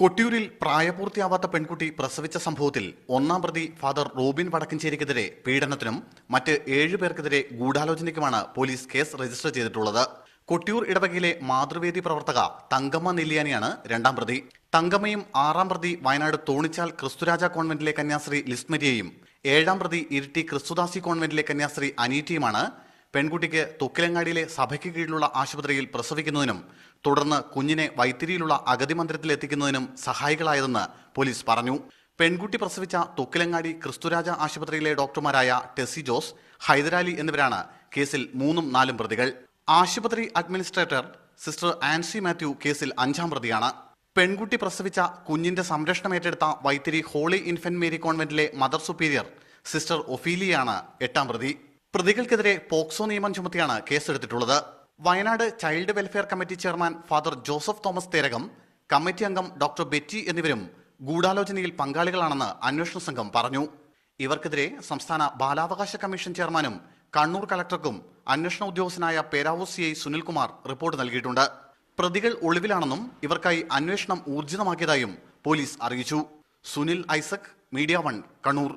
കൊട്ടിയൂരിൽ പ്രായപൂർത്തിയാവാത്ത പെൺകുട്ടി പ്രസവിച്ച സംഭവത്തിൽ ഒന്നാം പ്രതി ഫാദർ റോബിൻ വടക്കഞ്ചേരിക്കെതിരെ പീഡനത്തിനും മറ്റ് ഏഴുപേർക്കെതിരെ ഗൂഢാലോചനയ്ക്കുമാണ് പോലീസ് കേസ് രജിസ്റ്റർ ചെയ്തിട്ടുള്ളത്. കൊട്ടിയൂർ ഇടവകയിലെ മാതൃവേദി പ്രവർത്തക തങ്കമ്മ നെല്ലിയാനിയാണ് രണ്ടാം പ്രതി. തങ്കമ്മയും ആറാം പ്രതി വയനാട് തോണിച്ചാൽ ക്രിസ്തുരാജ കോൺവെന്റിലെ കന്യാസ്ത്രീ ലിസ്മരിയയും ഏഴാം പ്രതി ഇരിട്ടി ക്രിസ്തുദാസി കോൺവെന്റിലെ കന്യാസ്ത്രീ അനീറ്റയുമാണ് പെൺകുട്ടിക്ക് തൊക്കിലങ്ങാടിയിലെ സഭയ്ക്ക് കീഴിലുള്ള ആശുപത്രിയിൽ പ്രസവിക്കുന്നതിനും തുടർന്ന് കുഞ്ഞിനെ വൈത്തിരിയിലുള്ള അഗതി മന്ദിരത്തിൽ എത്തിക്കുന്നതിനും സഹായികളായതെന്ന് പോലീസ് പറഞ്ഞു. പെൺകുട്ടി പ്രസവിച്ച തൊക്കിലങ്ങാടി ക്രിസ്തുരാജ ആശുപത്രിയിലെ ഡോക്ടർമാരായ ടെസി ജോസ് ഹൈദരാലി എന്നിവരാണ് കേസിൽ മൂന്നും നാലും പ്രതികൾ. ആശുപത്രി അഡ്മിനിസ്ട്രേറ്റർ സിസ്റ്റർ ആൻസി മാത്യു കേസിൽ അഞ്ചാം പ്രതിയാണ്. പെൺകുട്ടി പ്രസവിച്ച കുഞ്ഞിന്റെ സംരക്ഷണം ഏറ്റെടുത്ത വൈത്തിരി ഹോളി ഇൻഫന്റ് മേരി കോൺവെന്റിലെ മദർ സുപ്പീരിയർ സിസ്റ്റർ ഒഫീലിയാണ് എട്ടാം പ്രതി. പ്രതികൾക്കെതിരെ പോക്സോ നിയമം ചുമത്തിയാണ് കേസെടുത്തിട്ടുള്ളത്. Wayanad child welfare committee chairman father Joseph Thomas Therakam committee അംഗം ഡോക്ടർ ബെറ്റി എന്നിവരും ഗൂഢാലോചനയിൽ പങ്കാളികളാണെന്ന് അന്വേഷണ സംഘം പറഞ്ഞു. ഇവർക്കെതിരെ സംസ്ഥാന ബാലാവകാശ കമ്മീഷൻ ചെയർമാനും കണ്ണൂർ കളക്ടർക്കും അന്വേഷണ ഉദ്യോഗസ്ഥനായ Peravoor C I Sunilkumar report നൽകിയിട്ടുണ്ട്. പ്രതികൾ ഒളിവിലാണെന്നും ഇവർക്കായി അന്വേഷണം ഊർജിതമാക്കിയതായും പോലീസ് അറിയിച്ചു. Sunil Isaac media one Kannur.